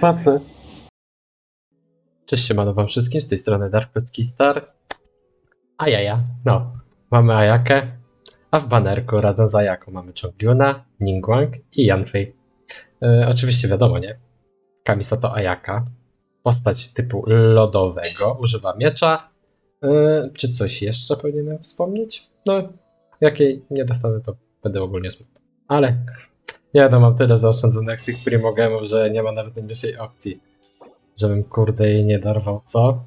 Patrzę. Cześć, siemano wam wszystkim, z tej strony Darkpecki Star. A jaja, no, mamy Ayakę, a w banerku razem z Ayaką mamy Chongyuna, Ningguang i Yanfei. E, oczywiście wiadomo, nie? Kamisato Ayaka, postać typu lodowego, używa miecza. E, czy coś jeszcze powinienem wspomnieć? No, jakiej nie dostanę, to będę ogólnie smutny. Ale ja to mam tyle zaoszczędzonych tych primogemów, że nie ma nawet najmniejszej opcji, żebym kurde jej nie dorwał, co?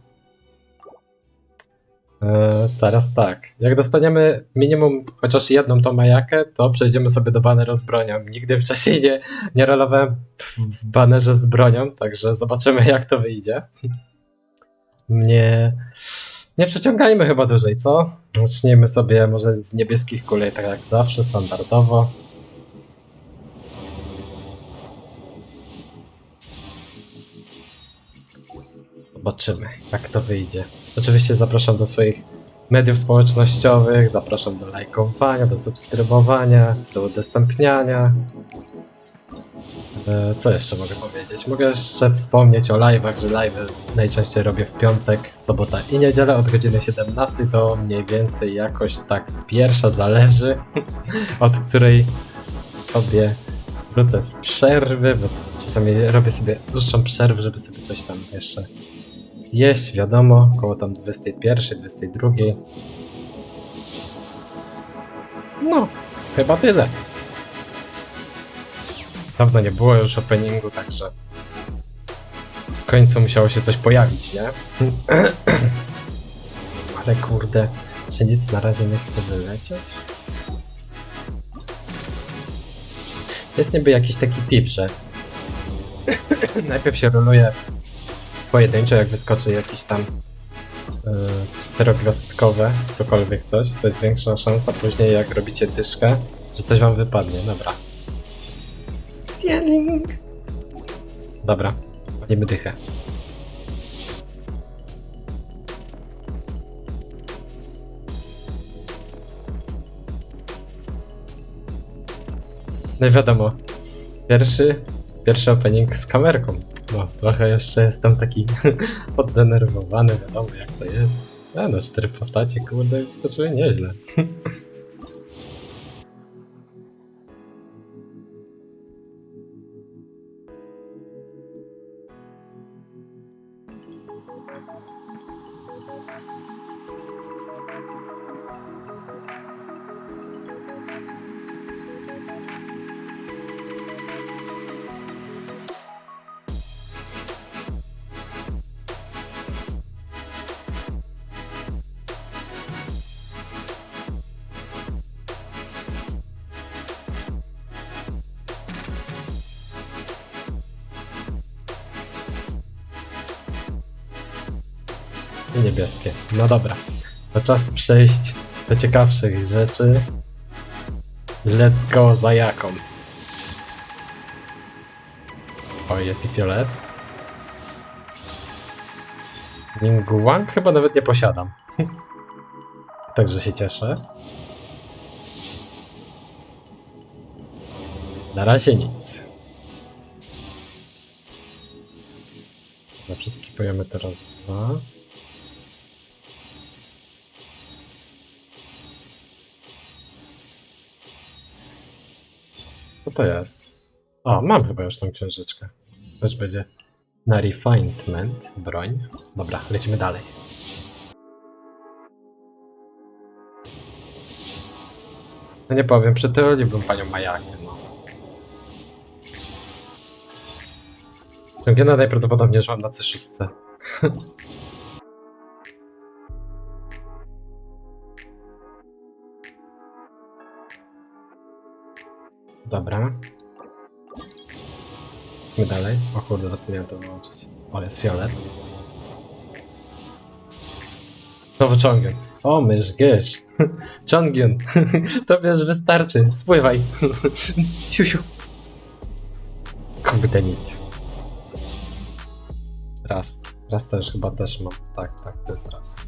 Eee, teraz tak, jak dostaniemy minimum chociaż jedną tą majakę, to przejdziemy sobie do baneru z bronią. Nigdy wcześniej nie, nie rolowałem w banerze z bronią, także zobaczymy jak to wyjdzie. Nie, nie przeciągajmy chyba dłużej, co? Zacznijmy sobie może z niebieskich kuli, tak jak zawsze, standardowo. Zobaczymy, jak to wyjdzie. Oczywiście zapraszam do swoich mediów społecznościowych, zapraszam do lajkowania, do subskrybowania, do udostępniania. E, Co jeszcze mogę powiedzieć? Mogę jeszcze wspomnieć o live'ach, że live'y najczęściej robię w piątek, sobota i niedzielę od godziny 17 to mniej więcej jakoś tak pierwsza zależy od której sobie wrócę z przerwy, bo czasami robię sobie dłuższą przerwę, żeby sobie coś tam jeszcze jeść, wiadomo, około tam 21, 22. No, chyba tyle. Dawno nie było już openingu, także w końcu musiało się coś pojawić, nie? Ale kurde, czy nic na razie nie chce wylecieć? Jest niby jakiś taki tip, że najpierw się roluje pojedynczo, jak wyskoczy jakiś tam yy, czterogwiazdkowe, cokolwiek coś, to jest większa szansa później, jak robicie dyszkę, że coś wam wypadnie. Dobra. Zjedling. Dobra, nie dychę. No i wiadomo, pierwszy, pierwszy opening z kamerką. No, trochę jeszcze jestem taki poddenerwowany, wiadomo jak to jest. A no, cztery postacie, kurde, skoczyły nieźle. I niebieskie. No dobra. To czas przejść do ciekawszych rzeczy. Let's go za jaką. O, jest i fiolet. Ningguang chyba nawet nie posiadam. Także się cieszę. Na razie nic. Na wszystkich pojemy teraz dwa. Co to jest? O, mam chyba już tą książeczkę. Też będzie na refinement broń. Dobra, lecimy dalej. No nie powiem, przytuliłbym panią Majakę, no. Tęgiena najprawdopodobniej już mam na C6. Dobra. Idźmy dalej. O kurde, zapomniałem to wyłączyć. O, jest fiolet. Znowu Chongyun. O, mysz, gysz. Chongyun. Tobie już wystarczy. Spływaj. Siusiu. Kurde, nic. Rast. Rast też chyba też mam. Tak, tak, to jest rast.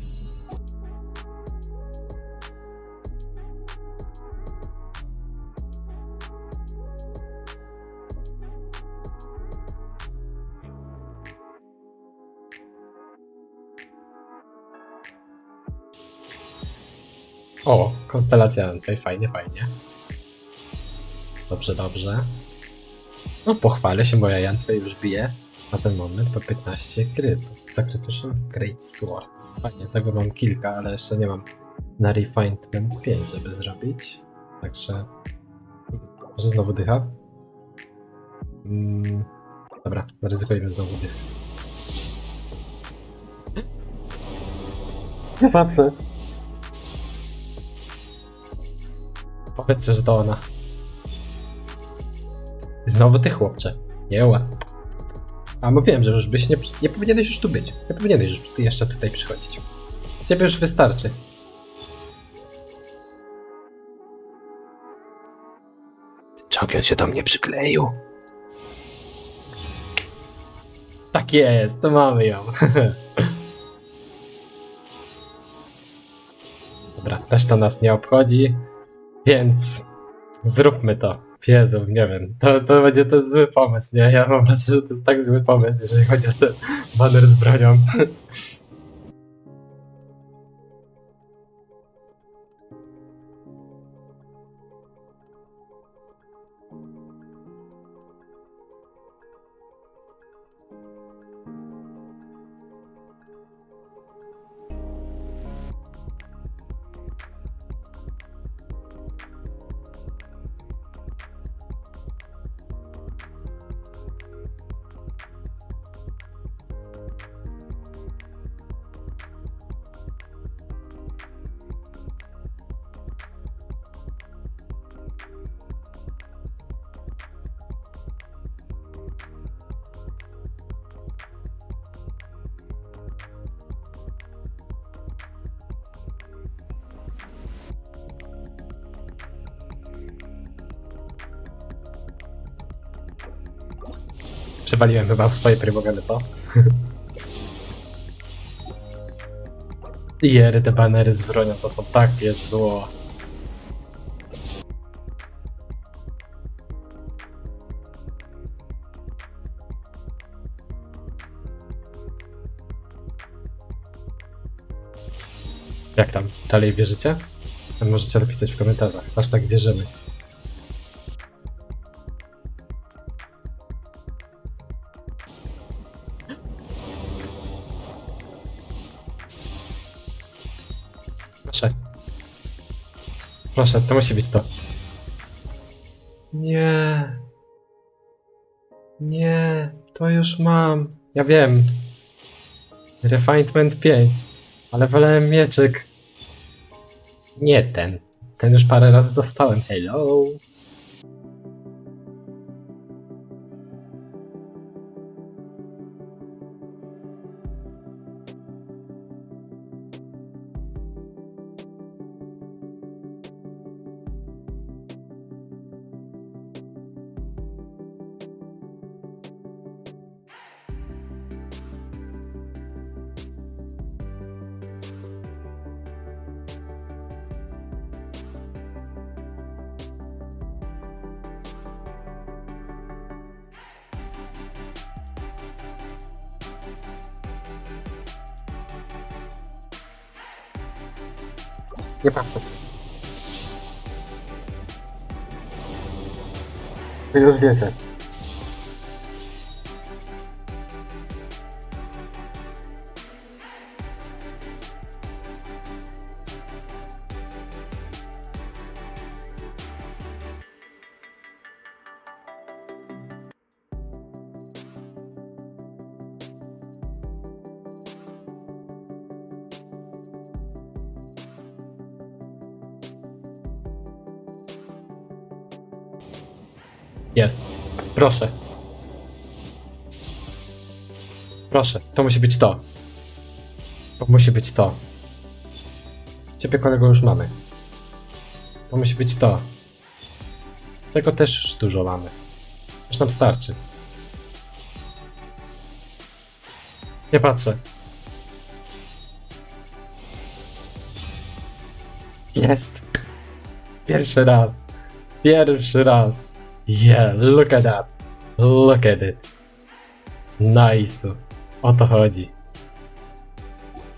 O, konstelacja tutaj fajnie, fajnie. Dobrze, dobrze. No pochwalę się, moja Jantwe już bije na ten moment po 15 krytów. Sacrificial Great Sword. Fajnie, tego mam kilka, ale jeszcze nie mam na Refinement 5, żeby zrobić. Także... Może znowu dycha? Mm, dobra, zaryzykujemy znowu dych. Nie patrzę. Powiedzcie, że to ona. Znowu ty chłopcze. Nie ła. A mówiłem, że już byś nie, nie powinieneś już tu być. Nie powinieneś już jeszcze tutaj przychodzić. Ciebie już wystarczy. Czempion się do mnie przykleił. Tak jest, to mamy ją. Dobra, reszta nas nie obchodzi, więc zróbmy to. Jezu, nie wiem, to, to będzie to zły pomysł, nie? Ja mam wrażenie, że to jest tak zły pomysł, jeżeli chodzi o ten baner z bronią. Przewaliłem chyba w swoje prymogeny, co? Jery, te banery z bronią to są takie zło. Jak tam? Dalej wierzycie? Możecie napisać w komentarzach. Aż tak wierzymy. Proszę, to musi być to. Nie. Nie, to już mam. Ja wiem. Refinement 5. Ale wolałem mieczyk. Nie ten. Ten już parę razy dostałem. Hello. Nie patrzę. Już wiecie. Jest. Proszę. Proszę, to musi być to. To musi być to. Ciebie kolego już mamy. To musi być to. Tego też już dużo mamy. Już nam starczy. Nie patrzę. Jest. Pierwszy raz. Pierwszy raz. Yeah, look at that. Look at it. Nice. O to chodzi.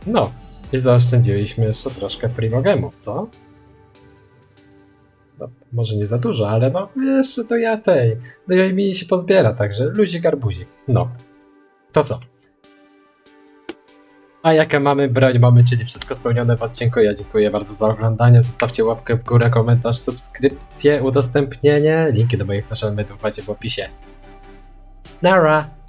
No. I zaoszczędziliśmy jeszcze troszkę primogemów, co? No, może nie za dużo, ale no jeszcze to ja tej. No i mi się pozbiera, także luzik arbuzik. No. To co? A jakie mamy broń mamy, czyli wszystko spełnione w odcinku. Ja dziękuję bardzo za oglądanie. Zostawcie łapkę w górę, komentarz, subskrypcję, udostępnienie. Linki do moich social mediów macie w opisie. Nara!